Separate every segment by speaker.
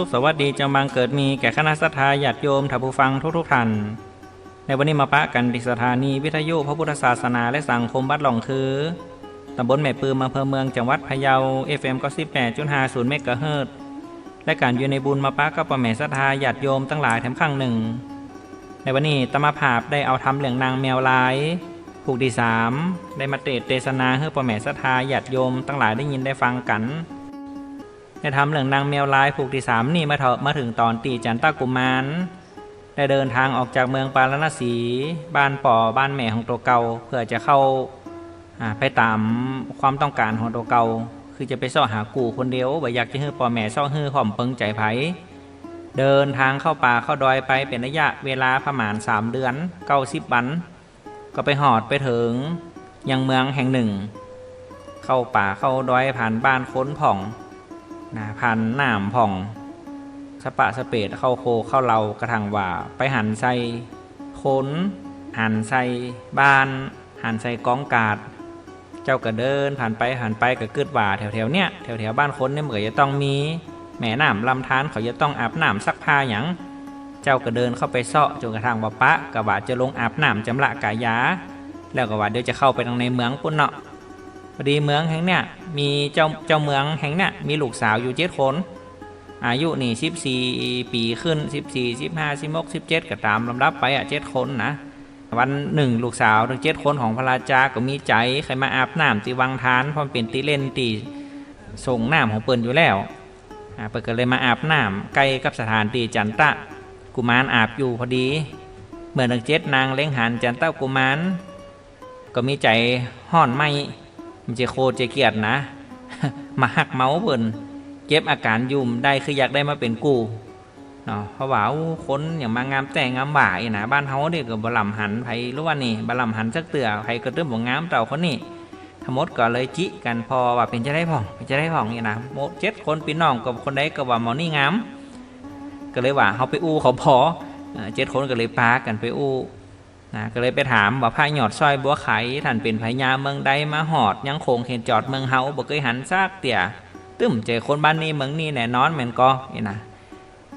Speaker 1: สุขสวัสดีจงบังเกิดมีแก่คณะสัตยาญาติโยมท่านผู้ฟังทุกๆท่านในวันนี้มาปะกันที่สถานีวิทยุพระพุทธศาสนาและสังคมบ้านหลองคือตำบลแม่ปืมอำเภอเมืองจังหวัดพะเยา FM 98.50เมกะเฮิรตซ์และการอยู่ในบุญมาปะกับประแม่สัทธาญาติโยมตั้งหลายแถมข้างหนึ่ง ในวันนี้ตมาภาพได้เอาทำเหลืองนางแมวลายผูกที่สามได้มาเตดเตศนาให้ประแม่สัทธาญาติโยมตั้งหลายได้ยินได้ฟังกัน ได้ทำเรื่องนางแมวลายผูกที่สามนี่มาเถอะมาถึงตอนตีจันตากุมารได้เดินทางออกจากเมืองปาลนสีบ้านป่อบ้านแม่ของตัวเกาเพื่อจะเข้าไปตามความต้องการของตัวเกาคือจะไปซ่อหากูคนเดียวบ่อยากจะให้พ่อแม่ซ่อฮื้อหอมเปิงใจไผเดินทางเข้าป่าเข้าดอยไปเป็นระยะเวลาประมาณ3เดือนเก้าสิบวัน ก็ไปหอดไปถึงยังเมืองแห่งหนึ่งเข้าป่าเข้าดอยผ่านบ้านค้นผ่อง นะพันหนามผ่องสปะสเปดเข้าโคเข้าเรากระถังว่า ไปหันใส่ค้นหันใส่บ้าน หันใส่กองกาด เจ้าก็เดินผ่านไปผ่านไปก็เกิดว่าแถวแถวๆเนี้ยแถวแถวๆบ้านคนเนี่ยเหมือนจะต้องมีแม่น้ำลำธารเขาจะต้องอาบน้ำซักผ้าอย่างเจ้าก็เดินเข้าไปเซาะจนกระทั่งว่าปะกะว่าจะลงอาบน้ำจำละกายา แล้วก็ว่าเดี๋ยวจะเข้าไปทางในเมืองปุ่นเนาะ อดีเมืองแห่งเนี้ยมีเจ้าเจ้าเมืองแห่งเนี้ยมีลูกสาวอยู่เจ็ดคน อายุนี่สิบสี่ปีขึ้นสิบสี่สิบห้าสิบหกสิบเจ็ดก็ตามลำดับไปอะเจ็ดคนนะวันหนึ่งลูกสาวทั้งเจ็ดคนของพระราชาก็มีใจใครมาอาบน้ำตีวังทานพราะมันเป็นตีเล่นตีส่งน้ำของเปิ่นอยู่แล้วอ่าเปิ่นก็เลยมาอาบน้ำใกล้กับสถานตีจันตะกุมารอาบอยู่พอดีเมื่อนังเจ็ดนางเล้งหันจันตะกุมารก็มีใจห่อนไหม มันจะโคตรจะเกียดนะ มาหักเมาส์เบิ่นเก็บอาการยุ่มได้คืออยากได้มาเป็นกูเนาะเพราะว่าอู้คนอย่างมางามแต่งงามบ่ายนะบ้านเฮาเด็กกับบลำหันไผรู้ว่านี่บลำหันสักเตือไผก็เริ่มบอกงามเต่าคนนี้ทั้งหมดก็เลยจิกันพอว่าเป็นจะได้พ่องเป็นจะได้พ่องนี่นะโมเจ็ดคนพี่น้องกับคนใดก็ว่าหมอนี่งามก็เลยว่าเขาไปอู้เขาพอเอ่อเจ็ดคนก็เลยพากันไปอู้ นะก็เลยไปถามว่าพายหยอดซอยบัวไข่ท่านเป็นพญาเมืองใดมาหอด ยังคงเห็นจอดเมืองเฮาบ่เคยหันซากเตี่ยตึ้มเจอคนบ้านนี้เมืองนี้แน่นอนแม่นก็นี่นะ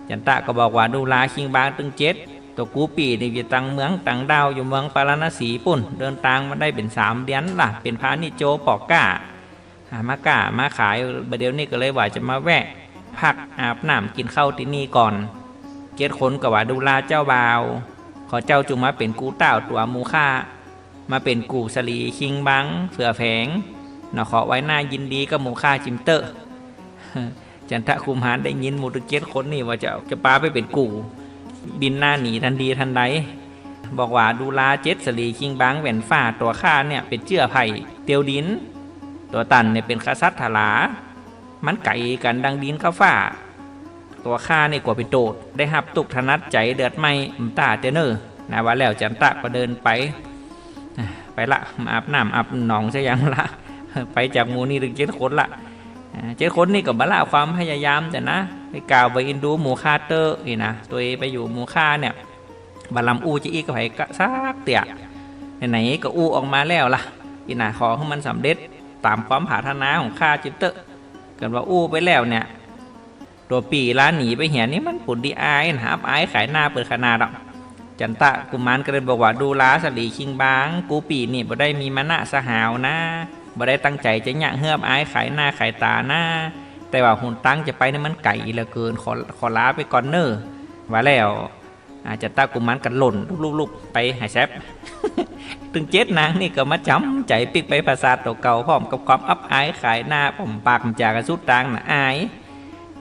Speaker 1: จันตะก็บอกว่าดูลาคิงบางตึงเจ็ดตัวกูปีนี่อยู่ตังเมืองตังดาวอยู่เมืองปาราณสีปุ่น เดินทางมาได้เป็นสามเดือนล่ะ เป็นพานิโจปอกก้าหามาก้ามาขายประเดี๋ยวนี้ก็เลยว่าจะมาแวะพักอาบน้ำกินข้าวที่นี่ก่อน เจ็ดคนก็ว่าดูลาเจ้าบ่าว อเจ้าจงมาเป็นกูเต่าตัวมูค่ามาเป็นกูสลีคิงบังเสือแฝงนขอไว้หน้ายินดีกับมูค่าจิมเตอร์จันทะคุมหานได้ยินมูตุเกตคนนี่ว่าจะจะปาไปเป็นกูบินหน้าหนีทันทีทันใดบอกว่าดูลาเจ็ดสลีคิงบังแหวนฝ้าตัวข้าเนี่ยเป็นเจื้อไผ่เตียวดิน ตัวตันเนี่ยเป็นคาซัตถลา มันไก่กันดังดินข้าฟ้า ตัวข้านี่กว่าเป็นโดด ได้หับตุกธนัดใจเดือดไม่มตาเจเนอร์นะว่าแล้วจันตะก็เดินไป ไปละมาอาบน้ำอาบหนองใช่ยังละ ไปจากมูนี่ถึงเจ็ดคนละเจ็ดคนนี่ก็บละความพยายามแต่นะไปกล่าวไปอินดูหมูคาเตอร์นี่นะตัวเองไปอยู่หมูคาเนี่ยบาลำอูจะอีกไผกะซากเตี่ยไหนๆก็อูออกมาแล้วล่ะอีน่ะขอให้มันสำเร็จตามความผาถนาของข้าจิตเตอร์กันว่าอู้ไปแล้วเนี่ย ตัวปีร้านหนีไปเหียนี่มันปุ่นดีอายนะอับอายขายหน้าเปิดขนาดอะจันตะกุมารก็เลยบอกว่าดูลาสลีคิงบาง กูปีนี่บ่ได้มีมานะสหาวนะบ่ได้ตั้งใจจะหยะเฮือบอายขายหน้าขายตาหน้าแต่ว่าหุ่นตั้งจะไปนี่มันไก่เหลือเกินขอขอลาไปก่อนเนอว่าแล้วอาจจะตากุมารกันหล่นลุกๆไปหายแซบตึงเจ็ดนางนี่ก็มาจำใจปิกไปภาษาตัวเก่าพร้อมกับความอับอายขายหน้าผมปากมจากระสุดตังนะอาย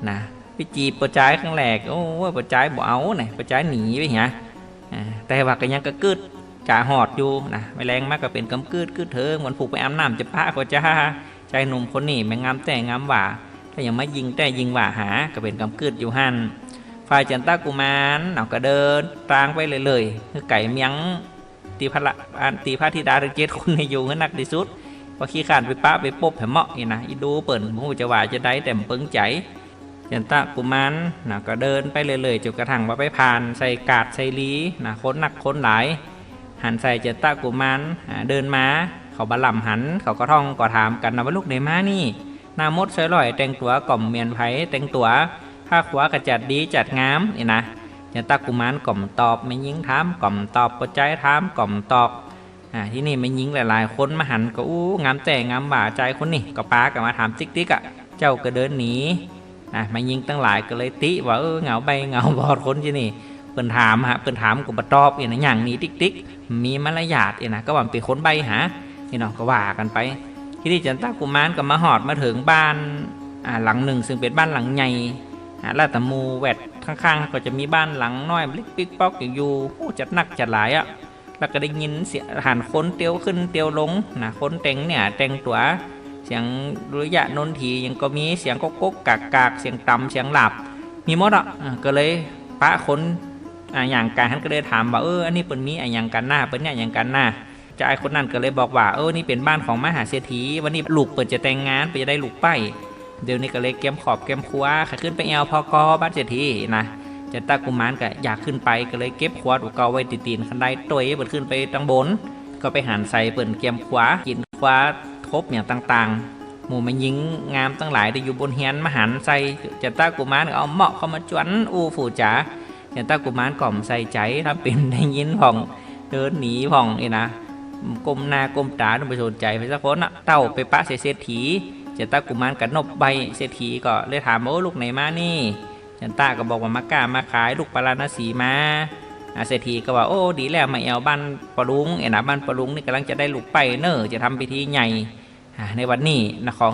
Speaker 1: นะ ไปจีบประจายครั้งแรกโอ้ยประจายบ่เอาเนี่ยประจายหนีไปเหียอ่าแต่ว่าก็ยังกระกึดกาหอดอยู่นะไม่แรงมากก็เป็นกำกึดกึดเถิงมันผูกไปอาบน้ำจะพระก็จะใจหนุ่มคนนี้แม่งงามแต่งามหว่าถ้ายังไม่ยิงแต่ยิงหว่าหาก็เป็นกำกึดอยู่หันฝ่ายจันตากุมารเอาก็เดินตางไปเลยเลยๆคือไก่เมียงตีพระละอันตีพระธิดาทั้งเจ็ดคนให้อยู่ให้หนักที่สุดพอขี้ขานไปป้าไปปบแผ่เหมาะนี่นะอีดูเปิ่นผู้จะว่าจะได้แต่มเปิงใจ จันตะกุมารนะก็เดินไปเรื่อยๆจนกระทั่งว่าไปผ่านใส่กาดใส่ลีนะค้นหนักค้นหลายหันใส่จันตะกุมารอ่าเดินมาเขาบาลำหัน เขาก็ท่องก็ถามกันนะว่าลูกไหนมานี่น้ามดใส่ลอยแต่งตัวกล่อมเมียนไผ่แต่งตัวผ้าขวาก็จัดดีจัดงามนี่นะยันตากุมารกล่อมตอบไม่ยิงถามกล่อมตอบปัจจัยถามกล่อมตอบอ่าที่นี่ไม่ยิงหลายๆ คนมาหันก็อู้งามแต่งามบ่าใจคนนี่ก็ป้าก็มาถามติ๊กติ๊กอะเจ้าก็เดินหนี อะมายิงตั้งหลายก็เลยติว่าเออเหงาใบเหงาบอดคนที่นี่เพิ่นถามฮะเพิ่นถามก็บ่ตอบอีนะอย่างนี้ติ๊กติ๊กมีมารยาทอีนะก็ว่าเป็นคนใบหานี่เนาะก็ว่ากันไป ที่นี่จันตากุมารก็มาหอดมาถึงบ้านอ่าหลังหนึ่ง ซึ่งเป็นบ้านหลังใหญ่อ่าแล้วแต่หมูแวดข้างๆ ก็จะมีบ้านหลังน้อยลิกปิกป๊อกอยู่จัดหนักจัดหลายอะ่ะแล้วก็ได้ยินเสียงหันคนเตียวขึ้นเตียวลงนะคนแต่งเนี่ยแต่งตัว เสียงระยะนนทียังก็มีเสียงก๊กก๊กกากกากเสียงต่ำเสียงหลับ มีหมดอะก็เลยปะคนอ่าอย่างการท่านก็เลยถามว่าเอออันนี้เป็นมีอะไรอย่างกันหน้าเป็นเนี่ยอย่างกันหน้าจะไอคนนั้นก็เลยบอกว่าเออนี่เป็นบ้านของมหาเศรษฐีวันนี้ลูกเปิดจะแต่งงานเปิดจะได้ลูกไปเดี๋ยวนี้ก็เลยเกมขอบเกมคัวขาขึ้นไปแอลพอกอบ้านเศรษฐีนะจะตากุมารก็อยากขึ้นไปก็เลยเก็บขวดอุกาไว้ติดตีนคันได้ตัวเปิดขึ้นไปตั้งบน ก็ไปหันใส่เปิดเกมขวากินขวา ทบอย่างต่างๆ หมู่มันยิงงามตั้งหลายได้อยู่บนเฮียนมหันใส่จะตากุมารก็เอาเหมาะเข้ามาจวนอูฝูจ๋าจะตากุมารกล่อมใส่ใจทำเป็นได้ยินผ่องเดินหนีผ่องนี่นะก้มหน้าก้มตาต้องไปสนใจไปสักคนอะเต้าไปปะเศรษฐีจันตากุมารกับนบใบเศรษฐีก็เลยถามโอ้ลูกไหนมานี่จันตาก็บอกว่ามาก้ามาขายลูกปลาณสีมาอาเศรษฐีก็ว่าโอ้ดีแล้วมาเอาบ้านปลุงเอ็นะบ้านปลุงนี่กำลังจะได้ลูกไปเนอจะทำพิธีใหญ่ ในวันนี้นะขอ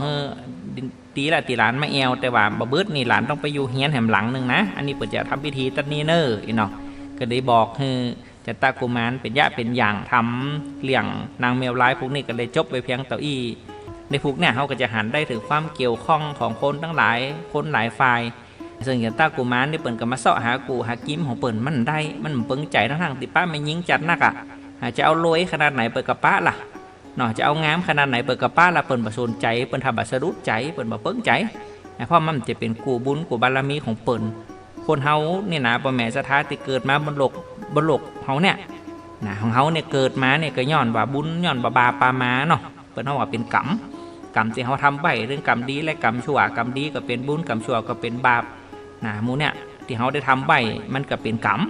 Speaker 1: ตีละตีหลานมาเอวแต่ว่าบะเบิดนี่หลานต้องไปอยู่เฮียนแหมหลังหนึ่งนะ อันนี้เปิดจะทำพิธีตัดนี้เนอร์อีเนาะก็ได้บอกให้จันตากุมารเป็นยะเป็นอย่างทำเลี้ยงนางแมวร้ายพวกนี้ก็เลยจบไปเพียงเต่าอี้ในพวกเนี่ยเขาก็จะหันได้ถึงความเกี่ยวข้องของคนทั้งหลายคนหลายฝ่ายซึ่งจันตากุมารได้เปิ่นก็มาเสาะหากูหากิมของเปิ่นมันได้ มันเปิงใจทั้งทางติป้าไม่ยิงจัดนักอะหาจะเอารวยขนาดไหนเปิดกับป้าล่ะ เนาะจะเอางามขนาดไหนเปิดกับป้าละเปิ่นบ่สนใจเปิ่นทำบัตรสะดุดใจเปิ่นบ่เปิงใจเพราะมันจะเป็นกูบุญกูบารมีของเปิ่นคนเฮาเนี่ยนะบ่แม่สถาที่เกิดมาบนโลกบนโลกเฮาเนี่ยนะของเขาเนี่ยเกิดมาเนี่ยก็ย้อนว่าบุญย้อนบาบาปามาเนาะเปิ้นเขาว่าเป็นกรรมกรรมที่เขาทำไปเรื่องกรรมดีและกรรมชั่วกรรมดีก็เป็นบุญกรรมชั่วก็เป็นบาปนะมูเนี่ยที่เขาได้ทำไปมันก็เป็นกรรม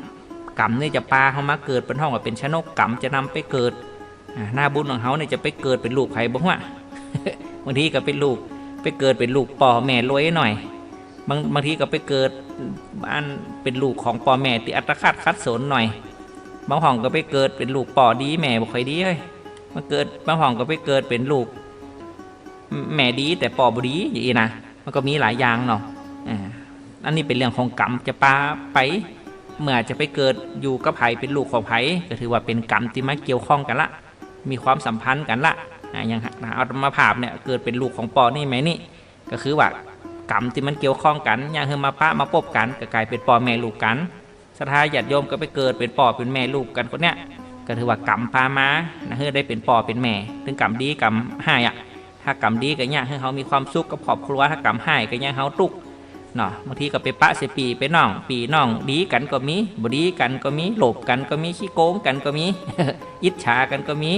Speaker 1: กรรมเนี่ยจะปาเขามาเกิดเป็นห้องว่าเป็นชนกกรรมจะนำไปเกิด หน้าบุญของเขาเนี่ยจะไปเกิดเป็นลูกใครบ้างวะบางทีก็เป็นลูกไปเกิดเป็นลูกป่อแม่รวยหน่อย บางบางทีก็ไปเกิดบ้านเป็นลูกของป่อแม่ที่อัตคัดคัดสนหน่อย บางห้องก็ไปเกิดเป็นลูกป่อดีแม่บ่ค่อยดีเฮ้ยมาเกิดบางห้องก็ไปเกิดเป็นลูก แม่ดีแต่ป่อบ่ดีอย่างนี้นะมันก็มีหลายอย่างเนาะอ่าอันนี้เป็นเรื่องของกรรมจะปาไปเมื่อจะไปเกิดอยู่กับไผเป็นลูกของไผก็ถือว่าเป็นกรรมที่มาเกี่ยวข้องกันละ มีความสัมพันธ์กันละอ่าอย่างเอามาภาพเนี่ยเกิดเป็นลูกของปอนี่ไหมนี่ ก็คือว่ากรรมที่มันเกี่ยวข้องกันอย่างเฮอมาพระมาปบกันก็กลายเป็นปอแม่ลูกกันสถาญาติโยมก็ไปเกิดเป็นปอเป็นแม่ลูกกันคนเนี้ยก็ถือว่ากรรมพามานะเฮ้ได้เป็นปอเป็นแม่ ถึงกรรมดีกรรมให้อะถ้ากรรมดีก็เนี่ยให้เขามีความสุขกับครอบครัวถ้ากรรมให้ก็เนี่ยเขาตุก เนาะบางทีก็ไปปะเสปีไปน้อง ปีน้องดีกันก็มีบดีกันก็มีหลบกันก็มีขี้โกงกันก็มีอิจฉากันก็มี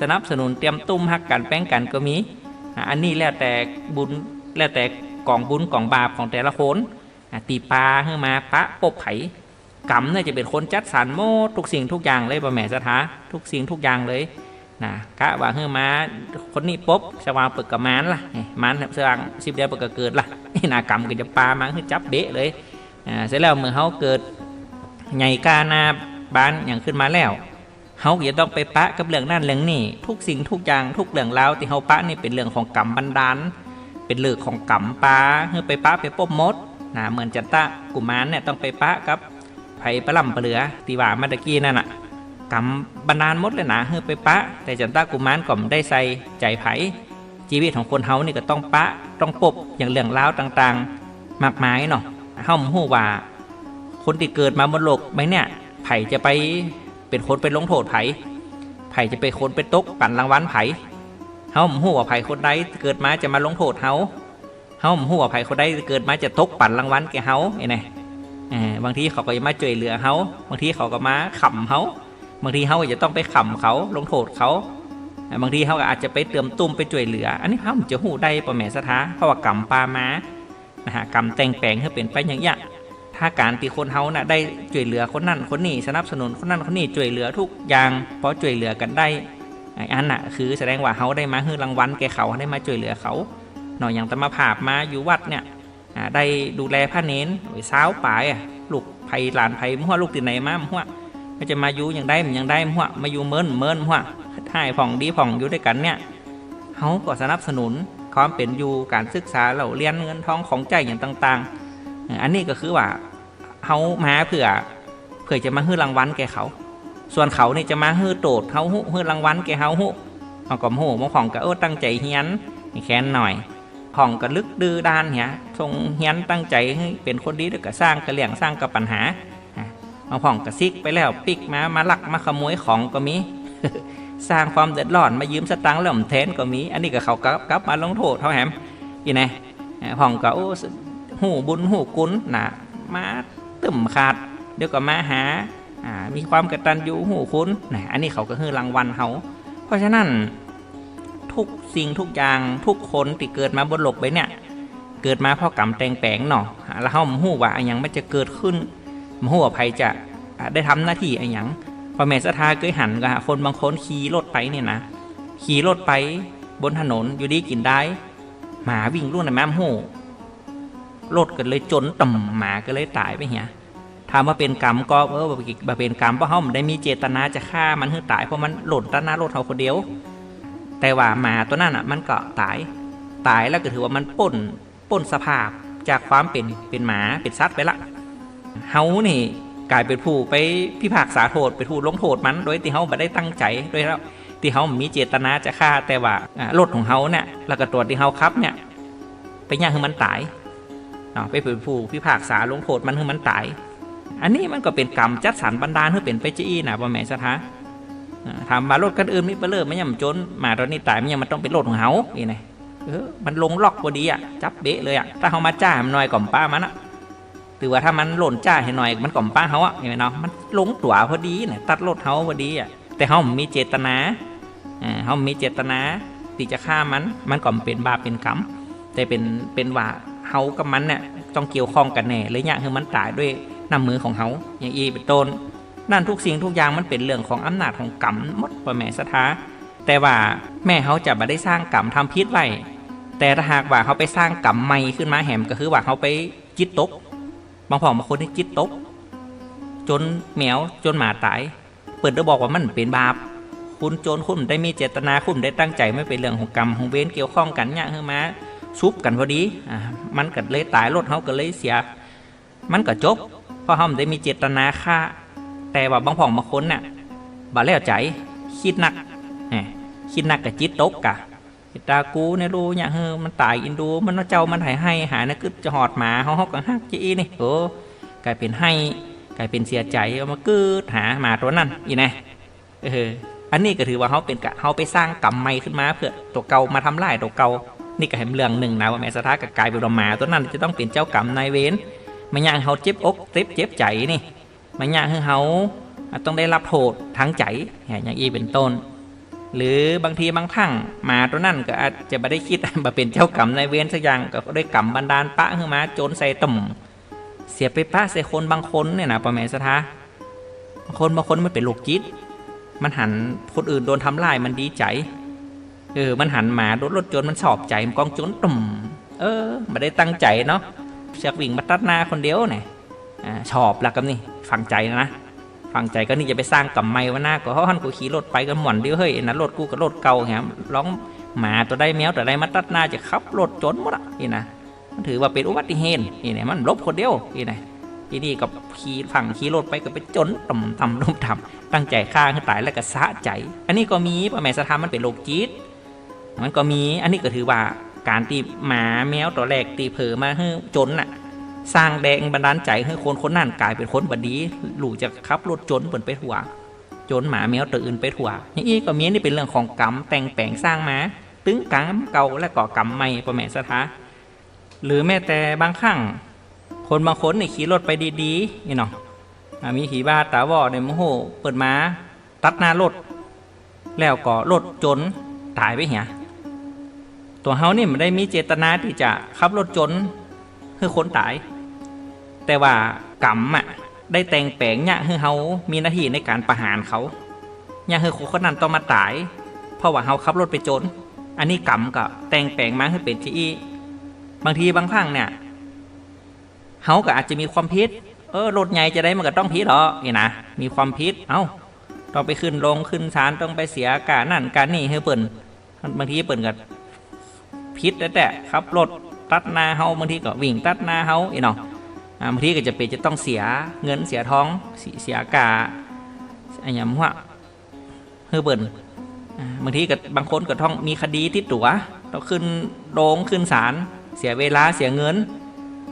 Speaker 1: สนับสนุนเตรียมตุ้มฮักกันแป้งกันก็มี อันนี้แล้วแต่บุญแล้วแต่กองบุญกองบาปของแต่ละคนตีปลาขึ้นมาปะปบไผกรรมเนี่ยจะเป็นคนจัดสรรโมทุกสิ่งทุกอย่างเลยบ่แม่สถาทุกสิ่งทุกอย่างเลย นะกะว่าเฮือมาคนนี้ปุ๊บสว่างเปิดกับมานล่ะมานสว่างสิบเดือนเปิดก็เกิดล่ะน่ากรรมก็จะปามาคือจับเบะเลยอ่าเสร็จแล้วเมื่อเขาเกิดใหญ่กานาบ้านอย่างขึ้นมาแล้วเขาจะต้องไปปะกับเรื่องนั่นเรื่องนี่ทุกสิ่งทุกอย่างทุกเรื่องราวที่เขาปะนี่เป็นเรื่องของกรรมบันดาลเป็นเรื่องของกรรมปาเฮือไปปะไปปบมดนะเหมือนจันตะกุมารเนี่ยต้องไปปะกับไผ่ปลาล่ำปลาเหลือตีว่ามาตะกี้นั่นน่ะ กำบันดาลมดเลยนะเฮือไปปะ แต่จันตากุมารก็ไม่ได้ใส่ใจไผชีวิตของคนเฮานี่ก็ต้องปะต้องปบอย่างเรื่องราวต่างๆ มากมายเนาะเฮาหู้ว่า คนที่เกิดมาบนโลกใบเนี่ยไผจะไปเป็นคนไปลงโทษไผไผจะไปคนไปตกปั่นรางวัลไผเฮาหู้ว่าไผคนใดเกิดมาจะมาลงโทษเฮาเฮาหู้ว่าไผคนใดเกิดมาจะตกปั่นรางวัลแกเฮาไอ้ไงเออบางทีเขาก็มาช่วยเหลือเขาบางทีเขาก็มาขำเขา บางทีเขาก็จะต้องไปขำเขาลงโทษเขา บางทีเขาก็อาจจะไปเติมตุ้มไปช่วยเหลือ อันนี้เขาจะหูได้ประแม่สถาเพราะว่ากรรมปามานะฮะกรรมแต่งแปลงให้เป็นไปอย่างเงี้ยถ้าการที่คนเฮาน่ะได้ช่วยเหลือคนนั้นคนนี้สนับสนุนคนนั้นคนนี้ช่วยเหลือทุกอย่างเพราะช่วยเหลือกันได้ไอ้อันน่ะคือแสดงว่าเฮาได้มาฮื้อรางวัลแก่เขาได้มาช่วยเหลือเขาหน่อยอย่างตมาภาพมาอยู่วัดเนี่ยได้ดูแลพระเน้นไว้เช้าป่ายลูกไผหลานไผมั่วลูกติดไหนมามั่ว ก็จะมาอยู่อย่างได้มันยังได้มั่วมาอยู่เมินเมินมั่วให้ผ่องดีผ่องอยู่ด้วยกันเนี่ยเขาก็สนับสนุนความเป็นอยู่การศึกษาเราเรียนเงินทองของใจอย่างต่าง ๆ อันนี้ก็คือว่าเขามาเพื่อเพื่อจะมาฮื้อรางวัลแก่เขา ส่วนเขานี่จะมาฮื้อโตดเขาฮื้อรางวัลแก่เขาฮู้เอาก็โหมองของก็เออตั้งใจเฮียนแค้นหน่อยของก็ลึกดื้อด้านเหียทรงเฮียนตั้งใจให้เป็นคนดีแล้วก็สร้างกระเลี่ยงสร้างกับปัญหา อะเอาผ่องกระซิกไปแล้วปิกมามาลักมาขโมยของก็มีสร้างความเดือดร้อนมายืมสตังค์แล้วมแทนก็มี อันนี้ก็เขากลับกลับมาลงโทษเท่าแหมอีไงเอ่อพ่องก็โอ้หูบุญหูกุนนะมาตึมขาด เดี๋ยวก็มาหาอ่ามีความกระตัญญูหูคุณนะอันนี้เขาก็คือรางวัลเขาเพราะฉะนั้นทุกสิ่งทุกอย่างทุกคนที่เกิดมาบนโลกใบเนี่ยเกิดมาเพราะกรรมแต่งแปลงเนาะแล้วเขาหูว่าอนยังมันจะเกิดขึ้น มหูว่าภัยจะได้ทำหน้าที่อนหยังพอแม่สทาเคยหันกับคนบางคนขี่รถไปเนี่ยนะขี่รถไปบนถนนอยู่ดีกินได้ หมาวิ่งรุ่นในแม่โหรถก็เลยจนต่ำหมาก็เลยตายไปเหียถามว่าเป็นกรรมก็เออบ่เป็นกรรมเพราะเขาไม่ได้มีเจตนาจะฆ่ามันให้ตายเพราะมันหล่นต้านหน้ารถเขาคนเดียว แต่ว่าหมาตัวนั้นอะ มันก็ตายตายแล้วก็ถือว่ามันป่นป่นสภาพจากความเป็นเป็นหมาเป็นสัตว์ไปละ เฮานี่กลายเป็นผู้ไปพิพากษาโทษเป็นผู้ลงโทษมัน โดยที่เขาไม่ได้ตั้งใจโดยแล้วที่เขามีเจตนาจะฆ่าแต่ว่ารถของเขาเนี่ยแล้วก็ตัวที่เขาขับเนี่ยไปย่างให้มันตายเนาะไปเป็นผู้พิพากษาลงโทษมันให้มันตาย อันนี้มันก็เป็นกรรมจัดสรรบันดาลให้เป็นไปจี้นะพ่แม่สะท้าอ่าถามมารถคันอื่นนี่ไปเลิกไม่ยังจนมาตอนนี้ตายมันยังมันต้องเป็นรถของเขาอีไงเออมันลงล็อกพอดีอะจับเบะเลยอะถ้าเขามาจ้ามันหน่อยก่อมป้ามันอะ ถือว่าถ้ามันหล่นจ้าให้หน่อยมันก่อมป้าเขาอะเห็นไหมเนาะมันลงตัวพอดีเนี่ยตัดรถเขาพอดีอะแต่เขามีเจตนาอ่าเขามีเจตนาที่จะฆ่ามันมันก่อมเป็นบาปเป็นกรรมแต่เป็นเป็นว่าเขากับมันเนี่ยต้องเกี่ยวข้องกันแน่เลยเนี่ยคือมันตายด้วยน้ำมือของเขาอย่างอีเป็นต้นนั่นทุกสิ่งทุกอย่างมันเป็นเรื่องของอำนาจของกรรมมดพ่อแม่สถาแต่ว่าแม่เขาจะมาได้สร้างกรรมทำพิษไว้แต่ถ้าหากว่าเขาไปสร้างกรรมใหม่ขึ้นมาแหมก็คือว่าเขาไปจิตตก บางผ่องบางคนที่จิตตก จนแมวจนหมาตาย เปิดได้บอกว่ามันเป็นบาป คุณโจรคุณได้มีเจตนาคุณได้ตั้งใจไม่เป็นเรื่องของกรรมของเวรเกี่ยวข้องกันเนี่ยคือมาซุบกันพอดีอ่ามันก็เลยตายรถเขาก็เลยเสีย มันก็จบ เพราะเขาได้มีเจตนาฆ่า แต่ว่าบางผ่องบางคนน่ะบาแล้วใจคิดหนักคิดหนักกับจิตตกกะ ตากูเนี่ยรู้เนี่ยเฮ้อมันตายอินดู มันว่าเจ้ามันใหายให้หานะคือจะหอดหมาเขาเขาก็ฮักจีนี่โอ้กลายเป็นให้กลายเป็นเสียใจเอามากืดหาหมาตัวนั้นอีนะเอออันนี้ก็ถือว่าเขาเป็นกะเขาไปสร้างกรรมใหม่ขึ้นมาเพื่อตัวเก่ามาทำลายตัวเก่านี่ก็เห็นเรื่องหนึ่งนะว่าแม่สถากับกลายเป็นหมาตัวนั้นจะต้องเป็นเจ้ากรรมนายเวรมันย่างเขาเจ็บอกเจ็บเจ็บใจนี่มันย่างให้เขาต้องได้รับโทษทั้งใจอย่างอีเป็นต้น หรือบางทีบางครั้งหมาตัวนั่นก็อาจจะไม่ได้คิดมาเป็นเจ้ากรรมนายเวรสักอย่างก็ได้กรรมบันดาลปะขึ้นมาโจรใส่ต่มเสียไปปะใส่คนบางคนเนี่ยนะประแมสทาบางคนบางคนมันเป็นโรคจิตมันหันคนอื่นโดนทำลายมันดีใจเออมันหันหมาโดนรถโจรมันสอบใจมันกองโจรต่มเออไม่ได้ตั้งใจเนาะเสียกวิ่งมาตัดหน้าคนเดียวเนี่ยอ่าชอบล้วกับนี่ฟังใจนะ ฟังใจก็นี่จะไปสร้างกับไม่ว่าหน้าก็เขาหันกูขี่รถไปกันหม่อนเดียวเฮ้ยนะรถกูกับรถเก่าแหมร้องหมาตัวได้แมวตัวได้มาตัดหน้าจะขับรถจนหมดอะนี่นะมันถือว่าเป็นอุบัติเหตุนี่นะมันลบคนเดียวนี่นะทีนี่กับขี่ฝั่งขี่รถไปก็ไปจนต่ำต่ำลมต่ำตั้งใจฆ่าให้ตายแล้วก็สะใจ อันนี้ก็มีป่ะแม่สะทามมันเป็นโรคจิตมันก็มีอันนี้ก็ถือว่าการตีหมาแมวตัวแรกตีเผลอมาให้จนน่ะ สร้างแดงบันดาลใจให้คนคนนั้นกลายเป็นคนบดีหลู่จะขับรถจนเปินไปถั่วจนหมาแมวตัวอื่นไปถั่วอย่างนี้ก็มีนี่เป็นเรื่องของกรรมแต่งแปลงสร้างมาตึงกรรมเก่าและก่อกรรมใหม่ประแม่สถาหรือแม้แต่บางครั้งคนบางคนนี่ขี่รถไปดีๆนี่เนาะมีขี่บ้าตาบอในโมโหเปิดมาตัดหน้ารถแล้วก็รถจนตายไปเหียตัวเฮานี่มันได้มีเจตนาที่จะขับรถจนคือคนตาย แต่ว่ากรรมอะได้แต่งแปลงเนี่ยคือเฮามีหน้าที่ในการประหารเขาเนี่ยคือคนนั้นต้องมาตาย เพราะว่าเฮาขับรถไปจน อันนี้กรรมก็แต่งแปลงมาให้เป็นที่อีบางทีบางครั้งเนี่ยเฮาก็อาจจะมีความผิดเออรถใหญ่จะได้มันก็ต้องผิดหรอนี่นะมีความผิดเอ้าต้องไปขึ้นลงขึ้นศาลต้องไปเสียการนั่นการนี่ให้เปิ่นบางทีเปิ่นก็ผิดแต่แต่ขับรถตัดหน้าเฮาบางทีก็วิ่งตัดหน้าเฮาอีเนาะอ่า บางทีก็จะเป็นจะต้องเสียเงินเสียท้องเสียเสียกาอันยำว่าเฮ้อเปิ่นบางทีก็บางคนก็ต้องมีคดีติดตัวต้องขึ้นโรงขึ้นศาลเสียเวลาเสียเงิน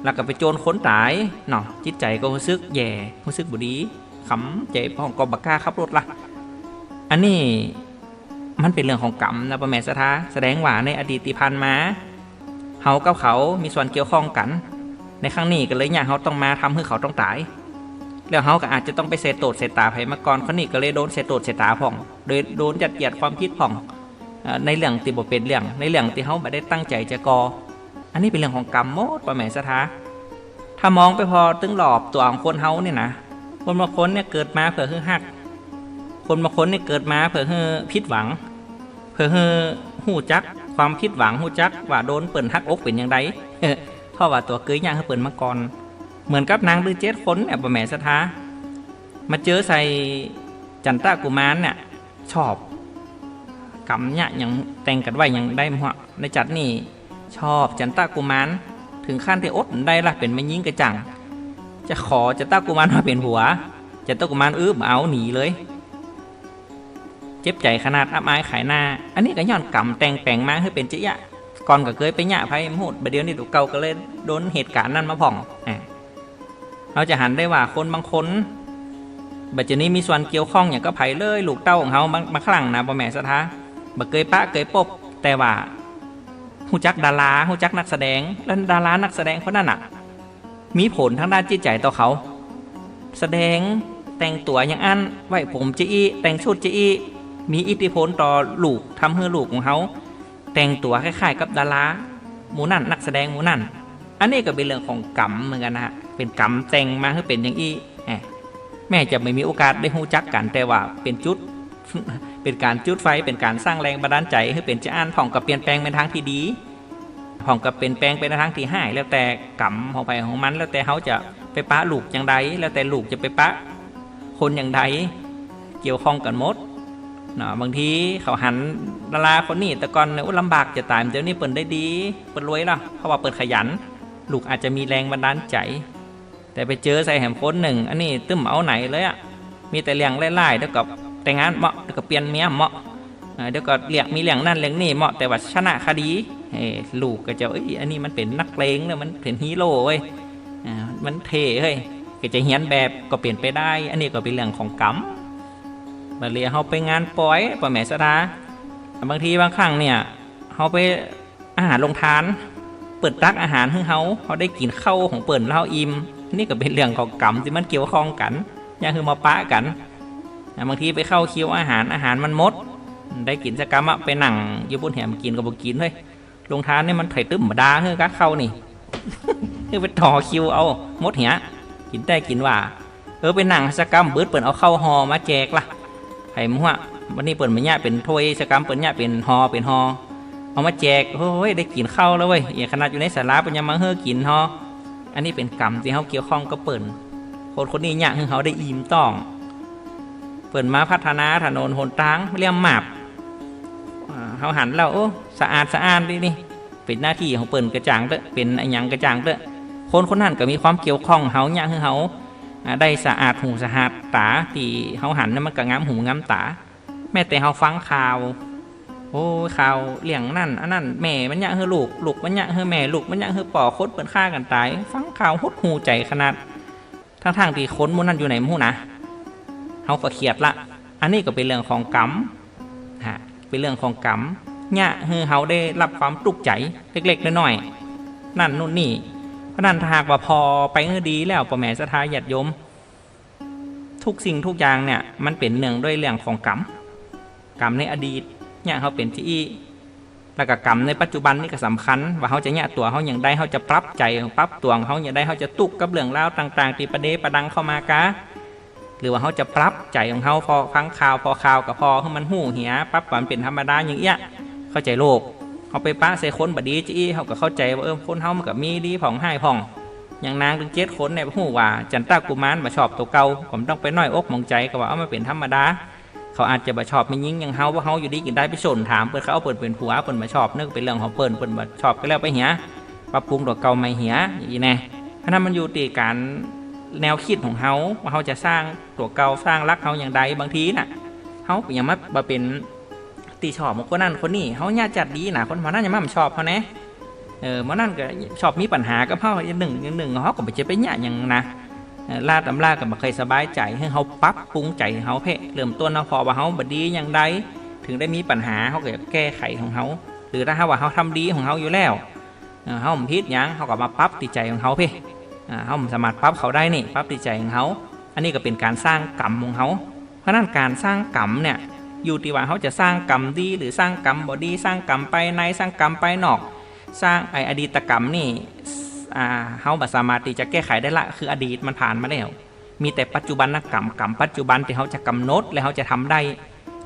Speaker 1: แล้วก็ไปโจรค้นตายเนาะจิตใจก็รู้สึกแย่รู้สึกบุดีขำใจพ่องก็บักกล้าขับรถละอันนี้มันเป็นเรื่องของกรรมนะประแม่สถาแสดงว่าในอดีตที่ผ่านมาเฮากับเขามีส่วนเกี่ยวข้องกัน ในครั้งนี้ก็เลยอยากเขาต้องมาทำให้เขาต้องตาย แล้วเขาก็อาจจะต้องไปเสยโตดเสยตาไผมาก่อนคนนี้ก็เลยโดนเสยโตดเสยตาพ่อง โดยโดนจัดเกียดความคิดพ่อง ในเรื่องที่บ่เป็นเรื่องในเรื่องที่เขาไม่ได้ตั้งใจจะกออันนี้เป็นเรื่องของกรรมโมดประแม่สถาถ้ามองไปพอตึงหลอบตัวของคนเฮาเนี่ยนะคนบางคนเนี่ยเกิดมาเผื่อฮือฮัก คนบางคนเนี่ยเกิดมาเผื่อฮือผิดหวัง เผื่อฮือหู้จัก ความผิดหวังหู้จักว่าโดนเปิ่นฮักอกเป็นอย่างไร ราะว่าตัวเกยย่างให้เปิ่นมาก่อน เหมือนกับนางลือเจ็ดคนเนี่ยประแม่สถามาเจอใส่จันตะกุมารเนี่ยชอบกำเนี่ยยังแต่งกันไว้ยังได้หมะในจัดนี่ชอบจันตะกุมารถึงขั้นที่อดได้ละเป็นไม่ยิ่งกระจัง จะขอจันตะกุมารมาเป็นผัวจันตะกุมารอื้อเอาหนีเลย เจ็บใจขนาดอับอายขายหน้า อันนี้ก็ย้อนกำแต่งแปลงมาให้เป็นเจ๊ยะ ก่อนก็เคยไปหยะไพ่พูดประเดี๋ยวนี้ตัวเก่าก็เลยโดนเหตุการณ์นั้นมาผ่องอะเราจะหันได้ว่าคนบางคนบัจจุนี้มีส่วนเกี่ยวข้องอย่างก็ไผ่เลยลูกเต้าของเขาบางบางครั้งนะบ่แม่สะท้าบัเคยปะเคยปบแต่ว่าหูจักดาราหูจักนักแสดงแล้วดารานักแสดงคนนั้นอะ มีผลทางด้านจิตใจต่อเขา แสดงแต่งตัวอย่างอันไหวผมจีอีแต่งชุดจีอีมีอิทธิพลต่อลูกทำให้ลูกของเขา แต่งตัวคล้ายๆ กับดาราหมูนั่นนักแสดงหมูนั่น อันนี้ก็เป็นเรื่องของกรรมเหมือนกันนะฮะเป็นกรรมแต่งมาให้เป็นอย่างอี้แม่จะไม่มีโอกาสได้หูจักกันแต่ว่าเป็นจุด เป็นการจุดไฟเป็นการสร้างแรงบันดาลใจให้เป็นจะอ่านผ่องกับเปลี่ยนแปลงเป็นทางที่ดีผ่องกับเปลี่ยนแปลงเป็นทางที่ห้ายแล้วแต่กรรมของไปของมันแล้วแต่เขาจะไปปะลูกอย่างใดแล้วแต่ลูกจะไปปะคนอย่างใดเกี่ยวข้องกันหมด เนาะบางทีเขาหันดาราคนนี้แต่ก่อนเนี่ยลำบากจะตายเดี๋ยวนี้เปิดได้ดีเปิดรวยแล้วเพราะว่าเปิดขยัน ลูกอาจจะมีแรงบันดาลใจ แต่ไปเจอใส่แหมคนหนึ่งอันนี้ตึ้มเอาไหนเลยอะมีแต่เลี้ยงไล่ๆเดี๋ยวกับแต่งงานเหมาะเดี๋ยวกับเปลี่ยนเมียเหมาะเดี๋ยวก็เลี้ยงมีเลี้ยงนั่นเลี้ยงนี่เหมาะแต่ว่าชนะคดีเฮ้ลูกก็จะเอ้ยอันนี้มันเป็นนักเลงเลยมันเป็นฮีโร่เว้ยอ่ามันเท่เฮ้ยก็จะเฮียนแบบก็เปลี่ยนไปได้ อันนี้ก็เป็นเรื่องของกรรม บาเรียเขาไปงานปล่อยป่อแม่สดาบางทีบางครั้งเนี่ยเขาไปอาหารลงทาน เปิดตักอาหารให้เขาเขาได้กินข้าวของเปิ่นแล้วเขาอิ่มนี่ก็เป็นเรื่องของกรรมที่มันเกี่ยวข้องกันอย่างคือมาปะกันบางทีไปเข้าคิวอาหารอาหารมันมด ได้กินสกรรมะไปหนังยู่บนแหมกินก็บอกกินเฮ้ยลงทานนี่มันไถ่ตึ้มมาดาเฮ้ยกัดเข้านี่คือไปต่อคิวเอามดเหียกินได้กินว่า เออไปนั่งสกรรมเบิดเปิ่นเอาเข้าหอมาแจกล่ะ มั่ววันนี้เปิ่นมันเนี่ยเป็นถ้วยสกรรมเปิ่นเนี่ยเป็นหอเป็นหอเอามาแจกโอ้ยได้กินข้าวแล้วเว้ยอย่าขนาดอยู่ในสาราเป็นยังมาเฮ้อกินฮออันนี้เป็นกรรมที่เขาเกี่ยวข้องก็เปิ่นคนคนนี้เนี่ยคือเขาได้อิ่มต้องเปิ่นมาพัฒนาถนนหนทางเรียมหมาบเขาหันแล้วโอ้สะอาดสะอาดดินี่เป็นหน้าที่ของเปิ่นกระจ่างเด้อเป็นอันหยังกระจ่างเด้อคนคนนั้นก็มีความเกี่ยวข้องเขาเนี่ยคือเขา ได้สะอาดหูสะอาดตาที่เขาหันนั่นมันก็งามหูงามตา แม้แต่เขาฟังข่าว โอ้ข่าวเลี้ยงนั่นอันนั้นแม่มันยะเฮอลูกลูกมันยะเฮอแม่ลูกมันยะเฮอป่อคดเปิดฆ่ากันตาย ฟังข่าวหดหูใจขนาดทั้งทางที่ค้นมูนั่นอยู่ไหนมูนะเขาก็เครียดละ อันนี้ก็เป็นเรื่องของกรรมฮะเป็นเรื่องของกรรมเนี่ยเฮอเขาได้รับความตุกใจเล็กๆน้อยๆนั่นนู่นนี่ นั้นถ้าหากว่าพอไปเออดีแล้วประแม่สถาญาติโยม ทุกสิ่งทุกอย่างเนี่ยมันเป็นเนื่องด้วยเรื่องของกรรมกรรมในอดีตเนี่ยเขาเป็นที่แล้วก็กรรมในปัจจุบันนี่ก็สำคัญ ว่าเขาจะเนี่ยตัวเขาอย่างใดเขาจะปรับใจปรับตัวของเขาอย่างใดเขาจะตุกกับเรื่องราวต่างๆที่ประเดประดังเข้ามากะหรือว่าเขาจะปรับใจของเขาพอฟังข่าวพอข่าวกับพอให้มันหูเหียปรับความเป็นธรรมดาอย่างเงี้ยเข้าใจโลก เขาไปป้าใส่คนบดีจี้เขาก็เข้าใจว่าเออคนเขามันก็มีดีผ่องให้ผ่อง อย่างนางถึงเจ็ดคนเนี่ยหูว่า จันตากุมารมาชอบตัวเก่าผมต้องไปน้อยอกมองใจก็ว่าเอามาเป็นธรรมดา เขาอาจจะมาชอบไม่ยิ่งอย่างเฮาว่าเฮาอยู่ดีกินได้ไปชนถามเปิดเขาเอาเปิดเป็นผัวเปิดมาชอบนึกเป็นเรื่องของเปิดเปิดมาชอบก็แล้วไปเหียปรับปรุงตัวเก่าไม่เหียอย่างนี้แน่เพราะนั้นมันอยู่ที่การแนวคิดของเฮาว่าเฮาจะสร้างตัวเก่าสร้างรักเฮาอย่างใดบางทีน่ะเฮาอย่างมาเป็น ตีชอบของคนนั้นคนนี้เฮาญาติจัดดีนะคนมานั่นยังมาชอบเขาแน่เออมานั่นก็ชอบมีปัญหากับเฮาอย่างหนึ่งอย่างหนึ่งเฮาก็ไปเจอไปเนี่ยอย่างนะเอ่อลาดตำลากับมาเคยสบายใจให้เขาปรับปรุงใจเขาเพ่เริ่มต้นเนาพอว่าเขาบดีอย่างใดถึงได้มีปัญหาเขาก็แก้ไขของเขาหรือถ้าเขาว่าเขาทำดีของเขาอยู่แล้วเขาผมพิษหยังเขาก็มาปรับติใจของเขาเพ่อเขาสามารถปรับเขาได้นี่ปรับติใจของเขาอันนี้ก็เป็นการสร้างกรรมของเขาเพราะฉะนั้นการสร้างกรรมเนี่ย อยู่ที่ว่าเขาจะสร้างกรรมดีหรือสร้างกรรมบอดีสร้างกรรมไปในสร้างกรรมไปนอก สร้างไออดีตกรรมนี่อ่าเฮาบัสามารถที่จะแก้ไขได้ละคืออดีตมันผ่านมาแล้ว มีแต่ปัจจุบันนกรรมกรรมปัจจุบันที่เขาจะกำหนดและเขาจะทำได้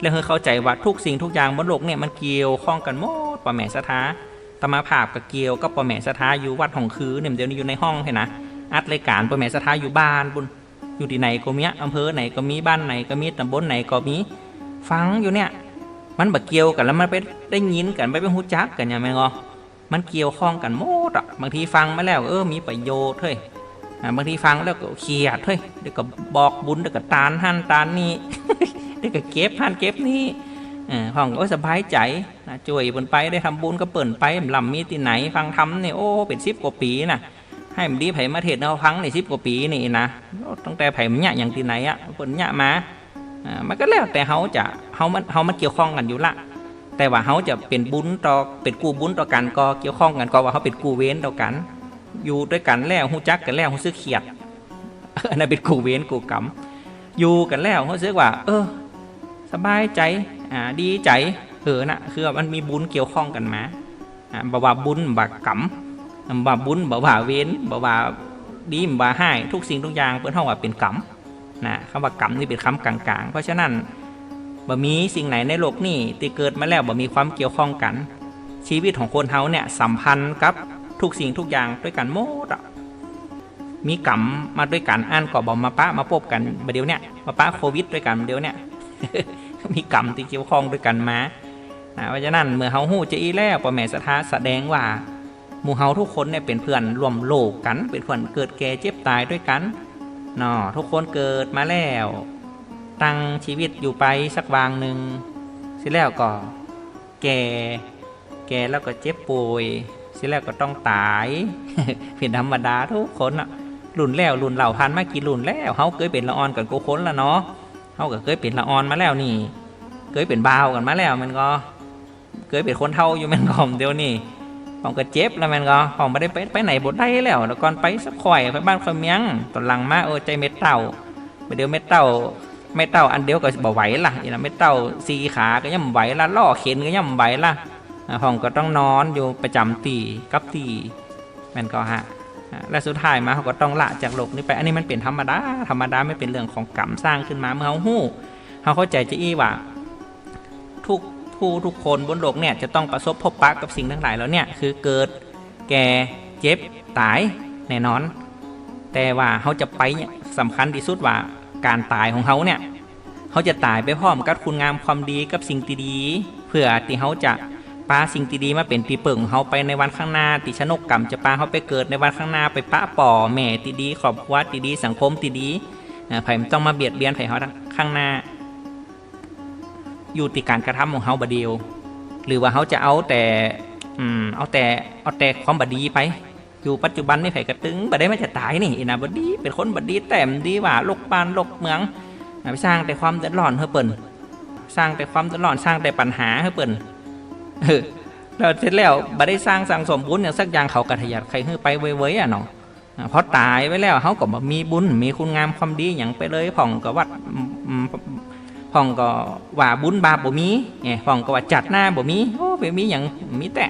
Speaker 1: และเฮาเข้าใจว่าทุกสิ่งทุกอย่างบนโลกเนี่ยมันเกี่ยวข้องกันหมดปะแม่สถาตมาภาพกับเกี่ยวก็ปะแม่สถาอยู่วัดของคือเนี่ยเดี๋ยวนี้อยู่ในห้องเห็นนะอัดรายการปะแม่สถาอยู่บ้านบุญอยู่ที่ไหนก็มีอำเภอไหนก็มีบ้านไหนก็มีตำบลไหนก็มี ฟังอยู่เนี่ย มันบัเกี่ยวกันแล้วมันไปได้ยินกันไปเป็นหูจักกันอย่างไงงอมันเกี่ยวข้องกันหมดอะบางทีฟังมาแล้ว เออมีประโยชน์เฮ้ยบางทีฟังแล้วก็เครียดเฮ้ยเดี๋ยวก็บอกบุญเดี๋ยวก็ตานหันตานนี่เดี๋ยวก็เก็บหันเก็บนี่เออห้องก็สบายใจนะจ่วยบนไปได้ทำบุญก็เปิ่นไปลำมีที่ไหนฟังทำเนี่ยโอ้เป็นสิบกว่าปีนะให้มันดีไผมาเทศเอาฟังในสิบกว่าปีนี่นะตั้งแต่ไผมันเนี่ยอย่างที่ไหนอะเปิ่นเนี่ยมา มันก็แล้วแต่เขาจะเขามันเขามันเกี่ยวข้องกันอยู่ละแต่ว่าเขาจะเป็นบุญต่อเป็นกูบุญต่อกันก็เกี่ยวข้องกันก็ว่าเขาเป็นกูเว้นต่อกัน อยู่ด้วยกันแล้วหูจักกันแล้วหูซื้อเขียดอันนั้นเป็นกูเว้นกูกรรมอยู่กันแล้วเขาซื้อว่า เออ สบายใจอ่าดีใจเออนะคือมันมีบุญเกี่ยวข้องกันมาอ่าบ่ว่าบุญบ่ากรรมบ่ว่าบุญบ่ว่าเว้นบ่ว่าดีบ่ว่าให้ทุกสิ่งทุกอย่างเพื่อนห้องว่าเป็นกรรม นะคำว่ากรรมนี่เป็นคำกลางๆ เพราะฉะนั้นบ่มีสิ่งไหนในโลกนี้ที่เกิดมาแล้วบ่มีความเกี่ยวข้องกัน ชีวิตของคนเฮาเนี่ยสัมพันธ์กับทุกสิ่งทุกอย่างด้วยกันหมดอะมีกรรมมาด้วยกันอ่านก็บอมาปะมาพบกันบดเดียวเนี่ยมาปะโควิดด้วยกันเดียวเนี่ยมีกรรมที่เกี่ยวข้องด้วยกันมาเพราะฉะนั้นเมื่อเฮาฮู้จะอีแล้วพ่อแม่สถาแสดงว่าหมู่เฮาทุกคนเนี่ยเป็นเพื่อนร่วมโลกกัน เป็นเพื่อนเกิดแก่เจ็บตายด้วยกัน นาะทุกคนเกิดมาแล้ว ตั้งชีวิตอยู่ไปสักวางหนึ่งสิแล้วก็ แก่ แก่แล้วก็เจ็บป่วยสิแล้วก็ต้องตายเป็นธรรมดาทุกคนอะรุ่นแล้วรุ่นเหล่าพันมากี่รุ่นแล้วเขาเคยเป็นละออนกันกูคนละเนาะเขาก็เคยเป็นละออนมาแล้วนี่ เคยเป็นบ่าวกันมาแล้วมันก็ เคยเป็นคนเท่าอยู่มันก็เดี๋ยวนี้ ผมก็เจ็บแล้วมันก็ผมไม่ได้ไปไปไหนบดได้แล้วแล้วก่อนไปสักข่อยไปบ้านข่อยเมียงตอนหลังมาเออใจเม็ดเต่าไปเดียวเม็ดเต่าไม่เต้าอันเดียวก็บ่ไหวละอีนะไม่เต้าสีขาก็ย่ำไหวละล่อเข็นก็ย่ำไหวละอ่าห้องก็ต้องนอนอยู่ประจำตีกับตีแมันก็ฮะและสุดท้ายมาเขาก็ต้องละจากโลกนี้ไปอันนี้มันเป็นธรรมดาธรรมดาไม่เป็นเรื่องของกรรมสร้างขึ้นมาเมื่อเขาหู้เขาเข้าใจจะอี้ว่าทุก ผู้ทุกคนบนโลกเนี่ยจะต้องประสบพบปะกับสิ่งทั้งหลายแล้วเนี่ยคือเกิดแก่เจ็บตายแน่นอน แต่ว่าเขาจะไปเนี่ยสำคัญที่สุดว่าการตายของเขาเนี่ยเขาจะตายไปพร้อมกับคุณงามความดีกับสิ่งที่ดีเพื่อที่เขาจะปาสิ่งที่ดีมาเป็นตีเปิงของเขาไปในวันข้างหน้าติชนกกรรมจะปาเขาไปเกิดในวันข้างหน้าไปปะป่อแม่ที่ดีครอบครัวที่ดีสังคมที่ดีอ่าไผ่ต้องมาเบียดเบียนไผ่เขาข้างหน้า อยู่ที่การกระทำของเขาบดเดียว หรือว่าเขาจะเอาแต่อืมเอาแต่เอาแต่ความบดีไป อยู่ปัจจุบันนี่ไผ่กระตึงบัดได้มาจะตายนี่นะบดีเป็นคนบดีแต้มดีว่าลกบ้านลกเมืองไปสร้างแต่ความเดือดร้อนเฮ้เปิ่นสร้างแต่ความเดือดร้อนสร้างแต่ปัญหาเฮ้เปิ่นเออแล้วเสร็จแล้วบัดได้สร้างสังสมบุญอย่างสักอย่างเขากระทยัดใครเฮ้ไปเว้ยๆอะเนาะอ่าพอตายไปแล้วเขาก็บ่มีบุญมีคุณงามความดีอย่างไปเลยผ่องกับวัดอืม พ่องก็ว่าบุญบาปบ่มีไงพ่องก็ว่าจัดหน้าบ่มีโอ้บ่มีหยังมีแต่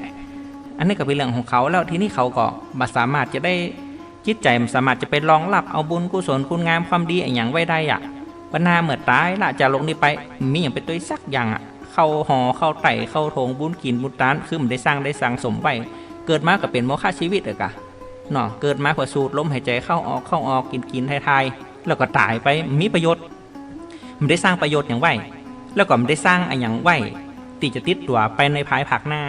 Speaker 1: อันนี้ก็เป็นเรื่องของเขาแล้วทีนี้เขาก็บ่สามารถจะได้จิตใจมันสามารถจะไปรองรับเอาบุญกุศลคุณงามความดีอ้หยังไว้ได้อะวันหน้าเมื่อตายละจะลงนี้ไปมีอย่างเป็นตัวสักอย่างอะเข้าหอเข้าไต่เข้าโถงบุญกินบุญตานคือมันได้สร้างได้สั่งสมไว้เกิดมาก็เป็นโมฆะชีวิตเลยกะเนาะเกิดมาเพื่อสูดลมหายใจเข้าออกเข้าออกกินกินทายทายๆแล้วก็ตายไปมีประโยชน์ มันได้สร้างประโยชน์อย่างไว้แล้วก็มันได้สร้างอะไรอย่างไว้ที่จะติดตัวไปในภายภาคหน้า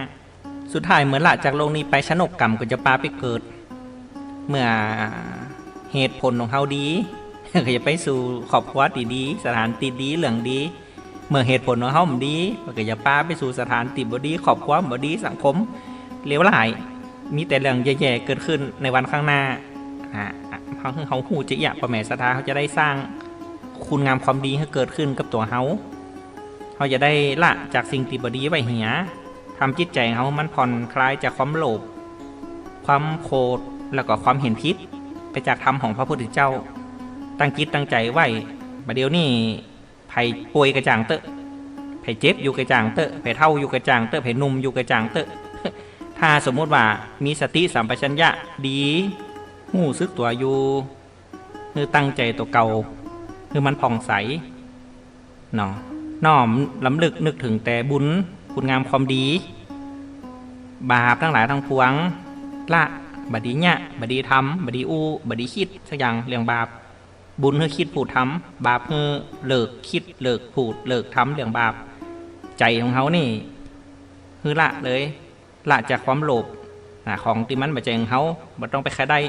Speaker 1: สุดท้ายเหมือนละจากโลกนี้ไปชนกกรรมก็จะปาไปเกิด เมื่อเหตุผลของเขาดีก็จะไปสู่ครอบครัวที่ดี สถานที่ดีเหลืองดี เมื่อเหตุผลของเขาดี ก็จะปาไปสู่สถานที่บดีครอบครัวบดีสังคมเลวร้ายมีแต่เรื่องแย่ๆเกิดขึ้นในวันข้างหน้าอ่าเขาเขาหูจะอยากประแม่ศรัทธาเขาจะได้สร้าง คุณงามความดีให้เกิดขึ้นกับตัวเขาเขาจะได้ละจากสิ่งที่บดีไว้เหียทำจิตใจเขามันผ่อนคลายจากความโลภความโคตรแล้วก็ความเห็นผิดไปจากธรรมของพระพุทธเจ้า ตั้งจิตตั้งใจไว้บัดเดี๋ยวนี้ไผ่ป่วยกระจ่างเตอะไผ่เจ็บอยู่กระจ่างเตอะไผ่เท่าอยู่กระจ่างเตอะไผ่หนุ่มอยู่กระจ่างเตอะถ้าสมมติว่ามีสติสัมปชัญญะดีหู้ซึกตัวอยู่ คือตั้งใจตัวเก่า คือมันผ่องใสเนาะน้อมลำลึกนึกถึงแต่บุญคุณงามความดี บาปทั้งหลายทั้งปวง ละบดีเนี่ยบดีทำบดีอู้บดีคิดสักอย่างเรื่องบาป บุญคือคิดผูดทำบาปคือเลิกคิดเลิกผูดเลิกทำเรื่องบาป ใจของเขานี่คือละเลยละจากความโลภของที่มันบาใจของเขาบ่ต้องไปแค่ได้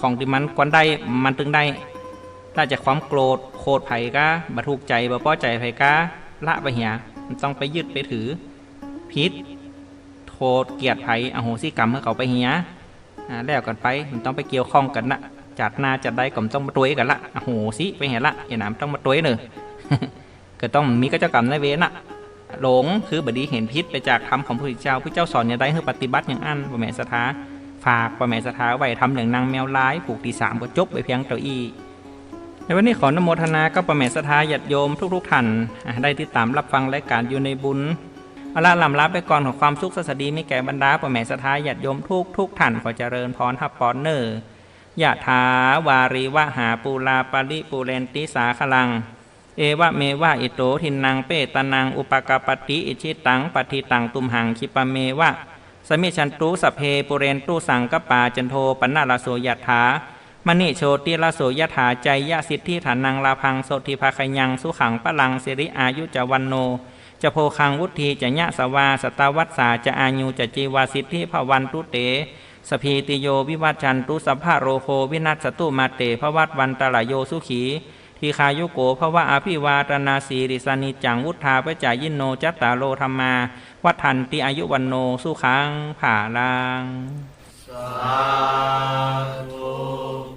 Speaker 1: ของที่มันกวนได้มันตึงได้ ละจากความโกรธโคตรไผ่กะบรทุกใจบ่พอใจไผ่กะละไปเหียมันต้องไปยึดไปถือพิษโทษเกียดไผ่อโหสิกรรมให้เขาไปเหียอ่าแล้วกันไปมันต้องไปเกี่ยวข้องกันนะจัดหน้าจัดได้ก็ต้องมาตัวยกันละอโหสิไปเหียละอย่าหนามต้องมาตัวยเนอะก็ต้องมีก็เจ้ากรรมนายเวรน่ะหลงคือบดีเห็นพิษไปจากคำของพระเจ้าพระเจ้าสอนอย่างไรให้ปฏิบัติอย่างอันประแม่สถาฝากประแม่สถาไว้ทำอย่างนางแมวร้ายผูกตีสามก็จบไปเพียงเก้าอี้ ในวันนี้ขอนโมทนาก็ประเมศรัทาญาติโยมทุก ๆท่านได้ติดตามรับฟังรายการอยู่ในบุญเอาละลำลาไปก่อนของความสุขสสดีมีแก่บรรดาประเมศรัทาญาติโยมทุกทุกๆท่านขอเจริญพรฮับปอนเนอร์ยะถาวารีวะหาปูลาปาริปูเรนติสาขลัง เอวะเมวะอิโตทินังเปตนังอุปกาปติอิชิตังปฏิตังตุมหังคิปะเมวะสมิชันตุสเพปุเรนตุสังกปาจันโทปนาลาโสยถา มณิโชติลาโสยถาใจยะสิทธิฐานังลาพังโสติภาคยังสุขังปะลังสิริอายุจวันโนจะโพคังวุธีจะยะสวาสตาวัสสาจะอายุจะจีวาสิทธิภวันตุเตสพีติโยวิวัชันตุสัพพะโรโควินัสตุมาเตภวัตวันตลายโยสุขีทีคายุโกภวะอภิวาตนาสีริสานิจังวุธาปจายินโนจัตตาโลธรรมา วัฏันติอายุวันโนสุขังผ่าลัง
Speaker 2: สาธุ